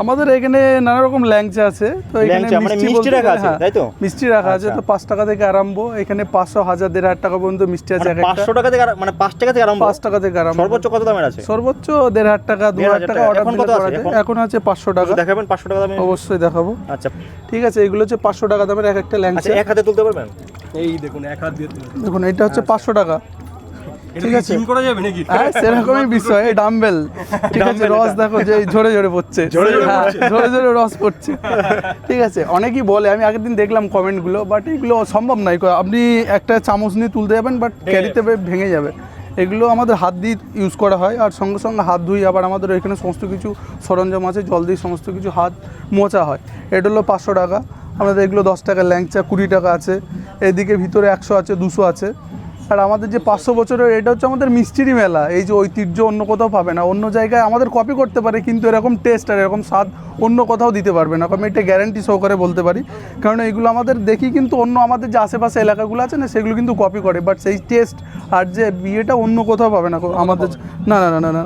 আমাদের এখানে নানা রকম ল্যাংচা আছে তো এখানে মানে মিষ্টি রাখা আছে, হ্যাঁ, তাই তো? মিষ্টি রাখা আছে আচ্ছা। তো পাঁচ টাকা থেকে আরম্ভ এখানে পাঁচশো হাজার দেড় হাজার টাকা পর্যন্ত মিষ্টি আছে মানে একটা। পাঁচশো টাকা থেকে মানে পাঁচ টাকা থেকে আরম্ভ? পাঁচ টাকা থেকে আরম্ভ। সর্বোচ্চ কত দামের আছে? সর্বোচ্চ দেড় হাজার টাকা দু হাজার টাকা। অর্ডার দিলে কত করা আছে? যায় এখন? আছে পাঁচশো টাকা। দেখাবেন পাঁচশো টাকা দামে অবশ্যই দেখাবো। আচ্ছা। ঠিক আছে এগুলো হচ্ছে পাঁচশো টাকা দামের এক একটা আচ্ছা ল্যাংচা। এক হাতে তুলতে পারবেন? এই দেখুন এক হাত দিয়ে দেখুন এটা হচ্ছে পাঁচশো টাকা। ঠিক আছে। করা যাবে নাকি? হ্যাঁ সেরকমই বিষয় এই ডাম্বেল ঠিক আছে রস দেখো যে ঝরে ঝরে পড়ছে। ঝরে ঝরে হ্যাঁ, ঝরে ঝরে রস পড়ছে। ঠিক আছে অনেকেই বলে আমি আগের দিন দেখলাম কমেন্টগুলো বাট এগুলো সম্ভব নয়। আপনি একটা চামচ নিয়ে তুলতে যাবেন বাট ক্যারিতে ভেঙে যাবে। এগুলো আমাদের হাত দিয়ে ইউজ করা হয় আর সঙ্গে সঙ্গে হাত ধুই আবার আমাদের এখানে সমস্ত কিছু সরঞ্জাম আছে জল দিয়ে সমস্ত কিছু হাত মোচা হয়। এটা হলো পাঁচশো টাকা। আমাদের এগুলো দশ টাকা ল্যাংচা কুড়ি টাকা আছে। এদিকে ভিতরে একশো আছে দুশো আছে। আর আমাদের যে পাঁচশো বছরের, এটা হচ্ছে আমাদের মিষ্টিরি মেলা। এই যে ঐতিহ্য অন্য কোথাও পাবে না। অন্য জায়গায় আমাদের কপি করতে পারে, কিন্তু এরকম টেস্ট আর এরকম স্বাদ অন্য কোথাও দিতে পারবে না। আমি এটা গ্যারান্টি সহকারে বলতে পারি। কারণ এইগুলো আমাদের দেখি কিন্তু অন্য আমাদের যে আশেপাশে এলাকাগুলো আছে না, সেগুলো কিন্তু কপি করে। বাট সেই টেস্ট আর যে বিয়েটা অন্য কোথাও পাবে না। আমাদের না না না না না।